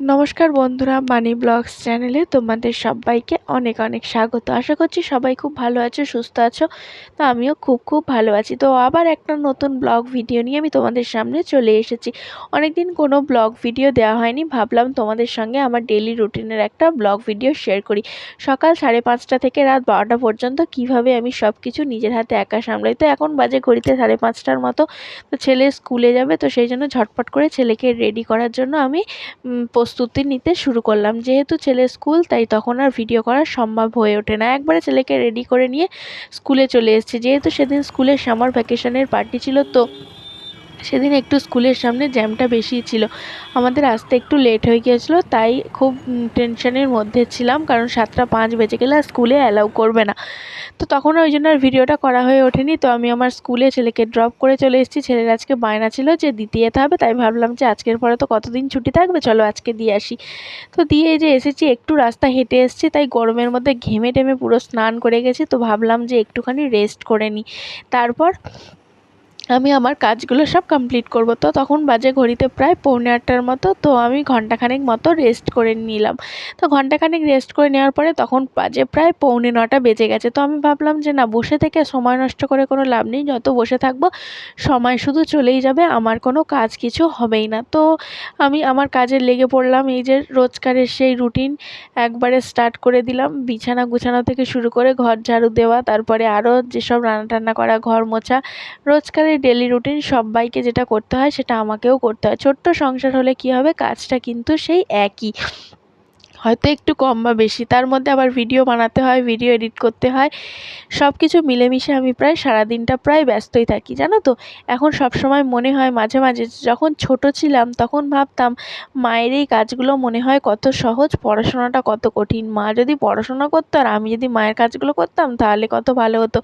নমস্কার বন্ধুরা মানি ব্লগস চ্যানেলে তোমাদের সবাইকে অনেক অনেক স্বাগত। আশা করছি সবাই খুব ভালো আছো, সুস্থ আছো। তো আমিও খুব খুব ভালো আছি। তো আবার একটা নতুন ব্লগ ভিডিও নিয়ে আমি তোমাদের সামনে চলে এসেছি। অনেক দিন কোনো ব্লগ ভিডিও দেওয়া হয়নি। ভাবলাম তোমাদের সঙ্গে আমার ডেলি রুটিনের একটা ব্লগ ভিডিও শেয়ার করি। সকাল সাড়ে পাঁচটা থেকে রাত বারোটা পর্যন্ত কীভাবে আমি সব কিছু নিজের হাতে একা সামলাই। তো এখন বাজে ঘড়িতে সাড়ে পাঁচটার মতো। তো ছেলে স্কুলে যাবে, তো সেই জন্য ঝটপট করে ছেলেকে রেডি করার জন্য আমি প্রস্তুতি নিতে শুরু করলাম। যেহেতু ছেলে স্কুল, তাই তখন আর ভিডিও করা সম্ভব হয়ে ওঠে না। একবারে ছেলেকে রেডি করে নিয়ে স্কুলে চলে এসেছি। যেহেতু সেদিন স্কুলে সামার ভ্যাকেশনের পার্টি ছিল, তো সেদিন একটু স্কুলের সামনে জ্যামটা বেশি ছিল। আমাদের আসতে একটু লেট হয়ে গিয়েছিল, তাই খুব টেনশনের মধ্যে ছিলাম। কারণ সাতটা পাঁচ বেজে গেলে স্কুলে অ্যালাউ করবে না। তো তখন ওই জন্য আর ভিডিওটা করা হয়ে ওঠেনি। তো আমি আমার স্কুলে ছেলেকে ড্রপ করে চলে এসেছি। ছেলের আজকে বায়না ছিল যে দিতে যেতে হবে তাই ভাবলাম যে আজকের পরে তো কতদিন ছুটি থাকবে, চলো আজকে দিয়ে আসি। তো দিয়ে যে এসেছি, একটু রাস্তা হেঁটে এসেছি, তাই গরমের মধ্যে ঘেমে টেমে পুরো স্নান করে গেছি। তো ভাবলাম যে একটুখানি রেস্ট করে নিই তারপর আমি আমার কাজগুলো সব কমপ্লিট করব। তো তখন বাজে ঘড়িতে প্রায় পৌনে আটটার মতো, তো আমি ঘন্টাখানেক মতো রেস্ট করে নিলাম। তো ঘন্টাখানেক রেস্ট করে নেওয়ার পরে তখন বাজে প্রায় পৌনে নটা বেজে গেছে। তো আমি ভাবলাম যে, না, বসে থেকে সময় নষ্ট করে কোনো লাভ নেই। যত বসে থাকব, সময় শুধু চলেই যাবে। আমার কোনো কাজ কিছু হবেই না। তো আমি আমার কাজে লেগে পড়লাম। এই যে রোজকারের সেই রুটিন একবারে স্টার্ট করে দিলাম। বিছানা গুছানো থেকে শুরু করে ঘর ঝাড়ু দেওয়া, তারপরে আরও যেসব রান্না টান্না করা, ঘর মোছা, রোজকারের ডেলি রুটিন সবাইকে যেটা করতে হয় সেটা আমাকেও করতে হয়। ছোট্ট সংসার হলে কী হবে? কাজটা কিন্তু সেই একই। হয়তো একটু কম বা বেশি। তার মধ্যে আবার ভিডিও বানাতে হয় ভিডিও এডিট করতে হয়। সব কিছু মিলেমিশে আমি প্রায় সারাদিনটা প্রায় ব্যস্তই থাকি, জানো তো? এখন সব সময় মনে হয় মাঝে মাঝে যখন ছোট ছিলাম তখন ভাবতাম, মায়ের এই কাজগুলো মনে হয় কত সহজ, পড়াশোনাটা কত কঠিন। মা যদি পড়াশোনা করতো আর আমি যদি মায়ের কাজগুলো করতাম তাহলে কত ভালো হতো।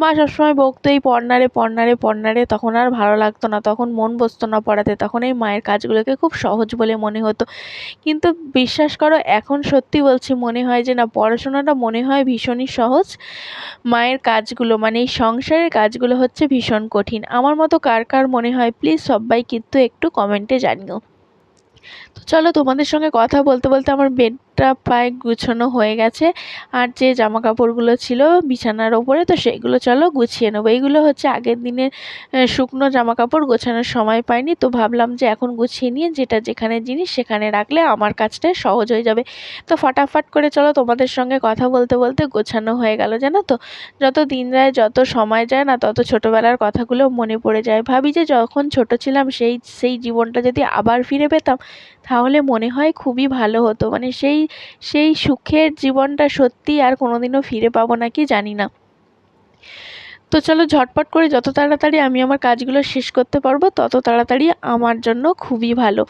মা সবসময় বকতো, এই পড়নারে পড়নারে পড়নারে। তখন আর ভালো লাগতো না, তখন মন বসতো না পড়াতে। তখন এই মায়ের কাজগুলোকে খুব সহজ বলে মনে হতো। কিন্তু বিশ্বাস করো এখন সত্যি বলছি মনে হয় যে না, পড়াশোনাটা মনে হয় ভীষণই সহজ। মায়ের কাজগুলো মানে এই সংসারের কাজগুলো হচ্ছে ভীষণ কঠিন। আমার মতো কার কার মনে হয় প্লিজ সবাই কিন্তু একটু কমেন্টে জানিও। তো চলো তোমাদের সঙ্গে কথা বলতে বলতে আমার বেড বেডটা প্রায় গুছানো হয়ে গেছে। আর যে জামা কাপড়গুলো ছিল বিছানার ওপরে, তো সেগুলো চলো গুছিয়ে নেব। এইগুলো হচ্ছে আগের দিনের শুকনো জামা কাপড় গোছানোর সময় পাইনি। তো ভাবলাম যে এখন গুছিয়ে নিয়ে যেটা যেখানে জিনিস সেখানে রাখলে আমার কাজটা সহজ হয়ে যাবে। তো ফটাফট করে চলো তোমাদের সঙ্গে কথা বলতে বলতে গোছানো হয়ে গেল, জানো তো? যত দিন যায়, যত সময় যায় না, তত ছোটোবেলার কথাগুলো মনে পড়ে যায়। ভাবি যে যখন ছোট ছিলাম, সেই সেই জীবনটা যদি আবার ফিরে পেতাম তাহলে মনে হয় খুবই ভালো হতো। মানে সেই সেই সুখের জীবনটা সত্যি আর কোনোদিনও ফিরে পাবো নাকি জানি না। তো চলো ঝটপট করে যত তাড়াতাড়ি আমি আমার কাজগুলো শেষ করতে পারব, তত তাড়াতাড়ি আমার জন্য খুবই ভালো।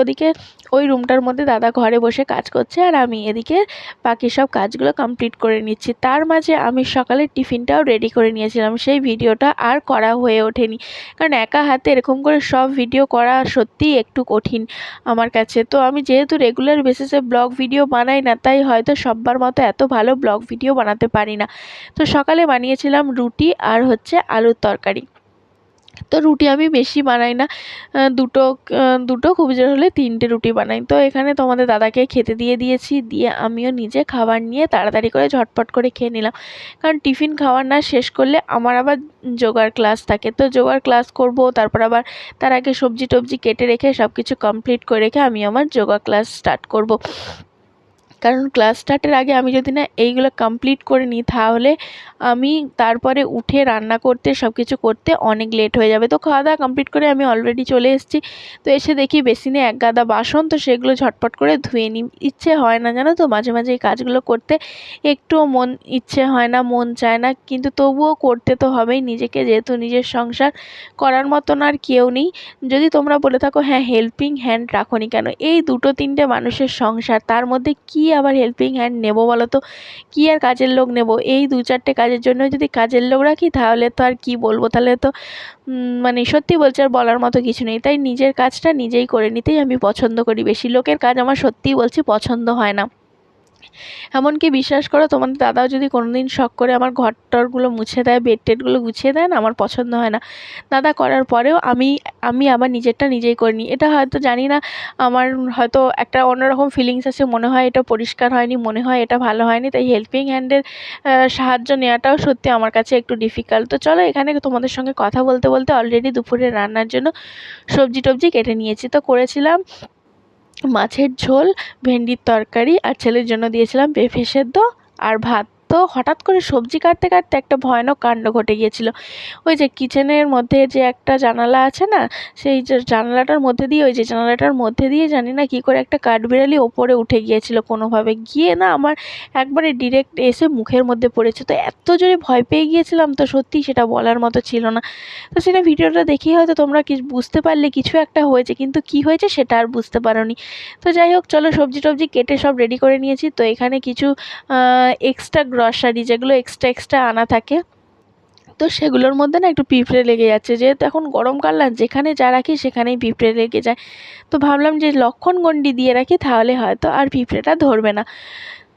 ওদিকে ওই রুমটার মধ্যে দাদা ঘরে বসে কাজ করছে আর আমি এদিকে বাকি সব কাজগুলো কমপ্লিট করে নিচ্ছি। তার মাঝে আমি সকালের টিফিনটাও রেডি করে নিয়েছিলাম, সেই ভিডিওটা আর করা হয়ে ওঠেনি। কারণ একা হাতে এরকম করে সব ভিডিও করা সত্যিই একটু কঠিন আমার কাছে। তো আমি যেহেতু রেগুলার বেসিসে ব্লগ ভিডিও বানাই না, তাই হয়তো সব্বার মতো এত ভালো ব্লগ ভিডিও বানাতে পারি না। তো সকালে বানিয়েছিলাম রুটি আর হচ্ছে আলুর তরকারি। তো রুটি আমি বেশি বানাই না। দুটো দুটো খুব জোর হলে তিনটে রুটি বানাই। তো এখানে তোমাদের দাদাকে খেতে দিয়ে দিয়েছি। দিয়ে আমিও নিজে খাবার নিয়ে তাড়াতাড়ি করে ঝটপট করে খেয়ে নিলাম। কারণ টিফিন খাওয়ার না শেষ করলে আমার আবার যোগার ক্লাস থাকে। তো যোগার ক্লাস করব, তারপর আবার তার আগে সবজি টবজি কেটে রেখে সব কিছু কমপ্লিট করে রেখে আমি আমার যোগা ক্লাস স্টার্ট করব। কারণ ক্লাস স্টার্টের আগে আমি যদি না এইগুলো কমপ্লিট করে নিই, তাহলে আমি তারপরে উঠে রান্না করতে সব কিছু করতে অনেক লেট হয়ে যাবে। তো খাওয়া দাওয়া কমপ্লিট করে আমি অলরেডি চলে এসেছি। তো এসে দেখি বেসিনে এক গাদা বাসন, তো সেগুলো ঝটপট করে ধুয়ে নিই। ইচ্ছে হয় না, জানো তো? মাঝে মাঝে এই কাজগুলো করতে একটুও মন ইচ্ছে হয় না, মন চায় না। কিন্তু তবুও করতে তো হবেই নিজেকে, যেহেতু নিজের সংসার করার মতন আর কেউ নেই। যদি তোমরা বলে থাকো হ্যাঁ হেল্পিং হ্যান্ড রাখো কেন? এই দুটো তিনটে মানুষের সংসার, তার মধ্যে কী আবার হেল্পিং হ্যান্ড নেব বলো তো কী আর কাজের লোক নেব? এই দু চারটে কাজের জন্য যদি কাজের লোক রাখি, তাহলে তো আর কি বলব? তাহলে তো মানে সত্যি বলছে আর বলার মতো কিছু নেই। তাই নিজের কাজটা নিজেই করে নিতেই আমি পছন্দ করি। বেশি লোকের কাজ আমার সত্যিই বলছি পছন্দ হয় না। এমনকি বিশ্বাস করো তোমাদের দাদাও যদি কোনো দিন শখ করে আমার ঘর টরগুলো মুছে দেয় বেড টেডগুলো গুছিয়ে দেয় না, আমার পছন্দ হয় না। দাদা করার পরেও আমি আমি আবার নিজেরটা নিজেই করে নিই। এটা হয়তো জানি না, আমার হয়তো একটা অন্যরকম ফিলিংস আছে, মনে হয় এটা পরিষ্কার হয়নি, মনে হয় এটা ভালো হয়নি, তাই হেল্পিং হ্যান্ডের সাহায্য নেওয়াটাও সত্যি আমার কাছে একটু ডিফিকাল্ট তো চলো এখানে তোমাদের সঙ্গে কথা বলতে বলতে অলরেডি দুপুরে রান্নার জন্য সবজি টবজি কেটে নিয়েছি। তো করেছিলাম মাছের ঝোল ভেন্ডির তরকারি আর ছেলের জন্য দিয়েছিলাম পেঁপে সেদ্ধ আর ভাত। তো হঠাৎ করে সবজি কাটতে কাটতে একটা ভয়ানক কাণ্ড ঘটে গিয়েছিল। ওই যে কিচেনের মধ্যে যে একটা জানালা আছে না, সেই যে জানালাটার মধ্যে দিয়ে, ওই যে জানালাটার মধ্যে দিয়ে জানি না কী করে একটা কাঠবিড়ালি ওপরে উঠে গিয়েছিল কোনোভাবে। গিয়ে না আমার একবারে ডিরেক্ট এসে মুখের মধ্যে পড়েছে। তো এত জোরে ভয় পেয়ে গিয়েছিলাম তো সত্যিই সেটা বলার মতো ছিল না। তো সেটা ভিডিওটা দেখেই হয়তো তোমরা কি বুঝতে পারলে কিছু একটা হয়েছে, কিন্তু কি হয়েছে সেটা আর বুঝতে পারোনি। তো যাই হোক, চলো সবজি টবজি কেটে সব রেডি করে নিয়েছি। তো এখানে কিছু এক্সট্রা গ্রসারি যেগুলো এক্সট্রা এক্সট্রা আনা থাকে, তো সেগুলোর মধ্যে না একটু পিঁপড়ে লেগে যাচ্ছে। যেহেতু এখন গরমকাল না, যেখানে যা রাখি সেখানেই পিঁপড়ে লেগে যায়। তো ভাবলাম যে লক্ষণ গণ্ডি দিয়ে রাখি, তাহলে হয়তো আর পিঁপড়েটা ধরবে না।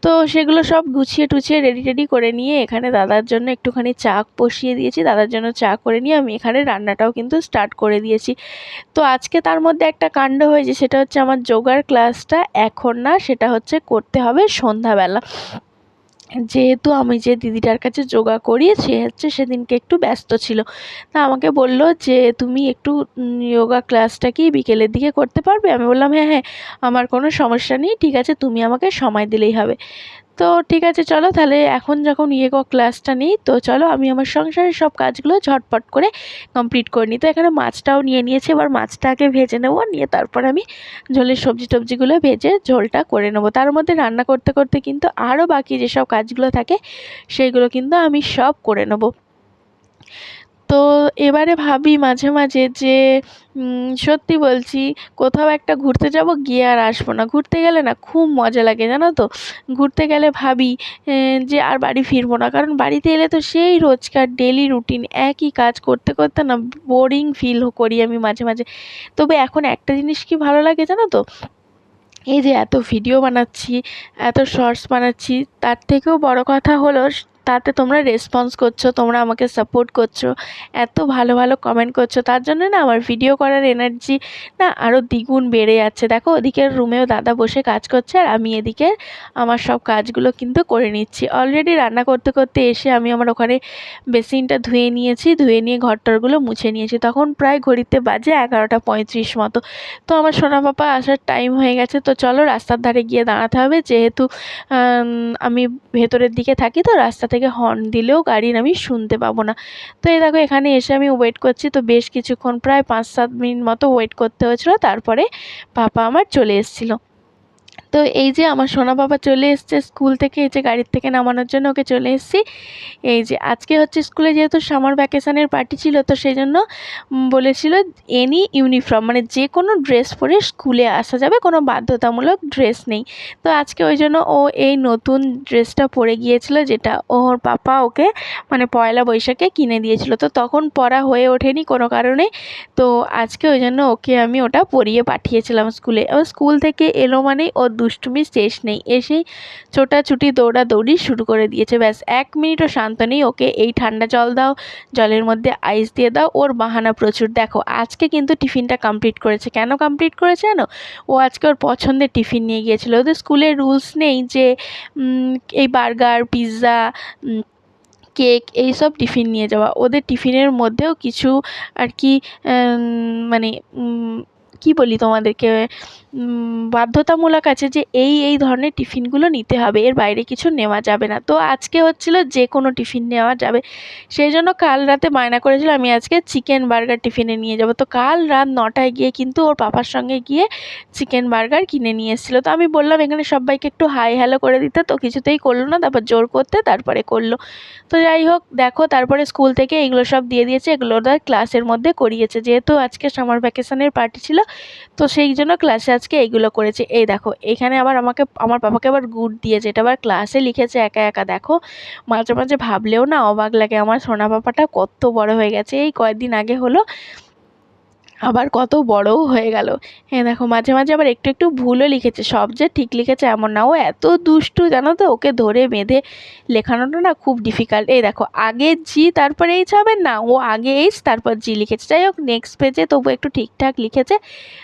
তো সেগুলো সব গুছিয়ে টুছিয়ে রেডি টেডি করে নিয়ে এখানে দাদার জন্য একটুখানি চা বসিয়ে দিয়েছি। দাদার জন্য চা করে নিয়ে আমি এখানে রান্নাটাও কিন্তু স্টার্ট করে দিয়েছি। তো আজকে তার মধ্যে একটা কাণ্ড হয়েছে, সেটা হচ্ছে আমার যোগার ক্লাসটা এখন না, সেটা হচ্ছে করতে হবে সন্ধ্যাবেলা। যেহেতু আমি যে দিদিটার কাছে যোগা করি সে হচ্ছে সেদিনকে একটু ব্যস্ত ছিল। তা আমাকে বলল যে, তুমি একটু যোগা ক্লাসটা কি বিকেলের দিকে করতে পারবে? আমি বললাম হ্যাঁ হ্যাঁ আমার কোনো সমস্যা নেই, ঠিক আছে, তুমি আমাকে সময় দিলেই হবে। তো ঠিক আছে, চলো তাহলে এখন যখন ইয়েগো ক্লাসটা নিই, তো চলো আমি আমার সংসারের সব কাজগুলো ঝটপট করে কমপ্লিট করে নিই। তো এখানে মাছটাও নিয়ে নিয়েছি, এবার মাছটাকে ভেজে নেব, নিয়ে তারপর আমি ঝোলের সবজি টবজিগুলো ভেজে ঝোলটা করে নেব। তার মধ্যে রান্না করতে করতে কিন্তু আরও বাকি যেসব কাজগুলো থাকে, সেইগুলো কিন্তু আমি সব করে নেব। তো এবারে ভাবি মাঝে মাঝে যে সত্যি বলছি, কোথাও একটা ঘুরতে যাব, গিয়ে আর আসব না। ঘুরতে গেলে না খুব মজা লাগে, জানো তো? ঘুরতে গেলে ভাবি যে আর বাড়ি ফিরবো না, কারণ বাড়িতে এলে তো সেই রোজকার ডেলি রুটিন একই কাজ করতে করতে না বোরিং ফিল করি আমি মাঝে মাঝে। তবে এখন একটা জিনিস কি ভালো লাগে জানো তো? এই যে এত ভিডিও বানাচ্ছি, এত শর্টস বানাচ্ছি, তার থেকেও বড় কথা হলো তাতে তোমরা রেসপন্স করছ, তোমরা আমাকে সাপোর্ট করছ, এত ভালো ভালো কমেন্ট করছ, তার জন্য না আমার ভিডিও করার এনার্জি না আরও দ্বিগুণ বেড়ে যাচ্ছে। দেখো ওদিকের রুমেও দাদা বসে কাজ করছে আর আমি এদিকে আমার সব কাজগুলো কিন্তু করে নিচ্ছি। অলরেডি রান্না করতে করতে এসে আমি আমার ওখানে বেসিনটা ধুয়ে নিয়েছি, ধুয়ে নিয়ে ঘরটরগুলো মুছে নিয়েছি। তখন প্রায় ঘড়িতে বাজে এগারোটা পঁয়ত্রিশ মতো। তো আমার সোনা পাপা আসার টাইম হয়ে গেছে, তো চলো রাস্তার ধারে গিয়ে দাঁড়াতে হবে। যেহেতু আমি ভেতরের দিকে থাকি, তো রাস্তা থেকে থেকে হর্ন দিলেও গাড়ির আমি শুনতে পাবো না। তো এই দেখো এখানে এসে আমি ওয়েট করছি। তো বেশ কিছুক্ষণ, প্রায় পাঁচ সাত মিনিট মতো ওয়েট করতে হয়েছিলো। তারপরে পাপা আমার চলে এসেছিল। তো এই যে আমার সোনা বাবা চলে এসছে স্কুল থেকে, এই যে গাড়ির থেকে নামানোর জন্য ওকে চলে এসেছি। এই যে আজকে হচ্ছে স্কুলে যেহেতু সামার ভ্যাকেশানের পার্টি ছিল, তো সেই জন্য বলেছিল এনি ইউনিফর্ম মানে যে কোনো ড্রেস পরে স্কুলে আসা যাবে, কোনো বাধ্যতামূলক ড্রেস নেই। তো আজকে ওই জন্য ও এই নতুন ড্রেসটা পরে গিয়েছিল, যেটা ওর পাপা ওকে মানে পয়লা বৈশাখে কিনে দিয়েছিল। তো তখন পরা হয়ে ওঠেনি কোনো কারণে, তো আজকে ওই জন্য ওকে আমি ওটা পরিয়ে পাঠিয়েছিলাম স্কুলে। ও স্কুল থেকে এলো মানেই ও দুষ্টুমির শেষ নেই। এসেই ছোটাছুটি দৌড়াদৌড়ি শুরু করে দিয়েছে। ব্যাস, এক মিনিটও শান্ত নেই। ওকে এই ঠান্ডা জল দাও, জলের মধ্যে আইস দিয়ে দাও। ওর বাহানা প্রচুর। দেখো, আজকে কিন্তু টিফিনটা কমপ্লিট করেছে। কেন কমপ্লিট করেছে জানো? ও আজকে ওর পছন্দের টিফিন নিয়ে গিয়েছিল। ওদের স্কুলের রুলস নেই যে এই বার্গার, পিৎজা কেক এইসব টিফিন নিয়ে যাওয়া। ওদের টিফিনের মধ্যেও কিছু আর কি মানে কী বলি তোমাদেরকে? বাধ্যতামূলক আছে যে এই এই ধরনের টিফিনগুলো নিতে হবে, এর বাইরে কিছু নেওয়া যাবে না। তো আজকে হচ্ছিল যে কোনো টিফিন নেওয়া যাবে। সেই জন্য কাল রাতে বায়না করেছিল, আমি আজকে চিকেন বার্গার টিফিনে নিয়ে যাব। তো কাল রাত নটায় গিয়ে কিন্তু ওর পাপার সঙ্গে গিয়ে চিকেন বার্গার কিনে নিয়ে এসেছিল। তো আমি বললাম, এখানে সবাইকে একটু হাই হ্যালো করে দিতে, তো কিছুতেই করল না, তারপর জোর করতে তারপরে করল। তো যাই হোক, দেখো তারপরে স্কুল থেকে এগুলো সব দিয়ে দিয়েছে, এগুলো ক্লাসের মধ্যে করিয়েছে। যেহেতু আজকে সামার ভ্যাকেশনের পার্টি ছিল তো সেই জন্য ক্লাসে আজকে এইগুলো করেছে। এই দেখো, এখানে আবার আমাকে, আমার বাবাকে আবার গুড দিয়েছে। এটা আবার ক্লাসে লিখেছে একা একা, দেখো। মাঝে মাঝে ভাবলেও না অবাক লাগে। আমার সোনা পাপাটা কত বড় হয়ে গেছে। এই কয়েকদিন আগে হলো আবার কত বড়ও হয়ে গেল। হ্যাঁ দেখো, মাঝে মাঝে আবার একটু একটু ভুলও লিখেছে। সব যে ঠিক লিখেছে এমন না। ও এত দুষ্টু, জানো তো, ওকে ধরে বেঁধে লেখানোটা না খুব ডিফিকাল্ট এই দেখো, আগে জি, তারপরে এইচ হবে না। ও আগে এইচ, তারপর জি লিখেছে। যাই হোক নেক্সট পেজে তবু একটু ঠিকঠাক লিখেছে।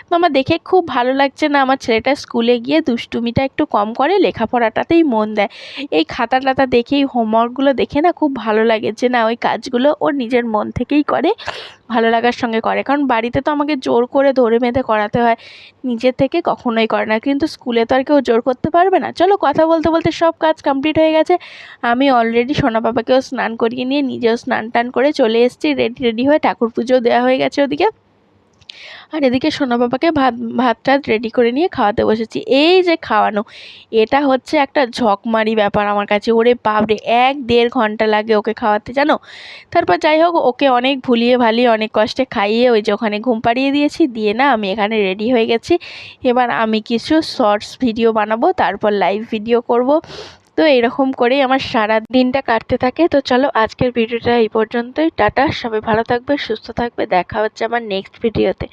তো আমার দেখে খুব ভালো লাগছে না আমার ছেলেটা স্কুলে গিয়ে দুষ্টুমিটা একটু কম করে লেখাপড়াটাতেই মন দেয়। এই খাতা টাতা দেখেই হোমওয়ার্কগুলো দেখে না খুব ভালো লাগে যে না, ওই কাজগুলো ওর নিজের মন থেকেই করে। ভালো লাগার সঙ্গে করে। কারণ বাড়িতে তো আমাকে জোর করে ধরে বেঁধে করাতে হয়, নিজে থেকে কখনোই করে না। কিন্তু স্কুলে তো আর কেউ জোর করতে পারবে না। চলো কথা বলতে বলতে সব কাজ কমপ্লিট হয়ে গেছে। আমি অলরেডি সোনা বাবাকেও স্নান করিয়ে নিয়ে নিজেও স্নান টান করে চলে এসেছি। রেডি রেডি হয়ে ঠাকুর পুজো দেওয়া হয়ে গেছে ওদিকে। আর এদিকে সোনা বাবাকে ভাত ভাত টাত রেডি করে নিয়ে খাওয়াতে বসেছি। এই যে খাওয়ানো, এটা হচ্ছে একটা ঝকমারি ব্যাপার আমার কাছে। ওরে বাপরে, এক দেড় ঘণ্টা লাগে ওকে খাওয়াতে, জানো? তারপর যাই হোক, ওকে অনেক ভুলিয়ে ভালিয়ে, অনেক কষ্টে খাইয়ে ওই যে ওখানে ঘুম পাড়িয়ে দিয়েছি। দিয়ে না, আমি এখানে রেডি হয়ে গেছি। এবার আমি কিছু শর্টস ভিডিও বানাবো, তারপর লাইভ ভিডিও করব। তো এরকম করেই আমার সারা দিনটা কাটতে থাকে। তো চলো আজকের ভিডিওটা এই পর্যন্তই। টাটা, সবাই ভালো থাকবে, সুস্থ থাকবে। দেখা হচ্ছে আমার নেক্সট ভিডিওতে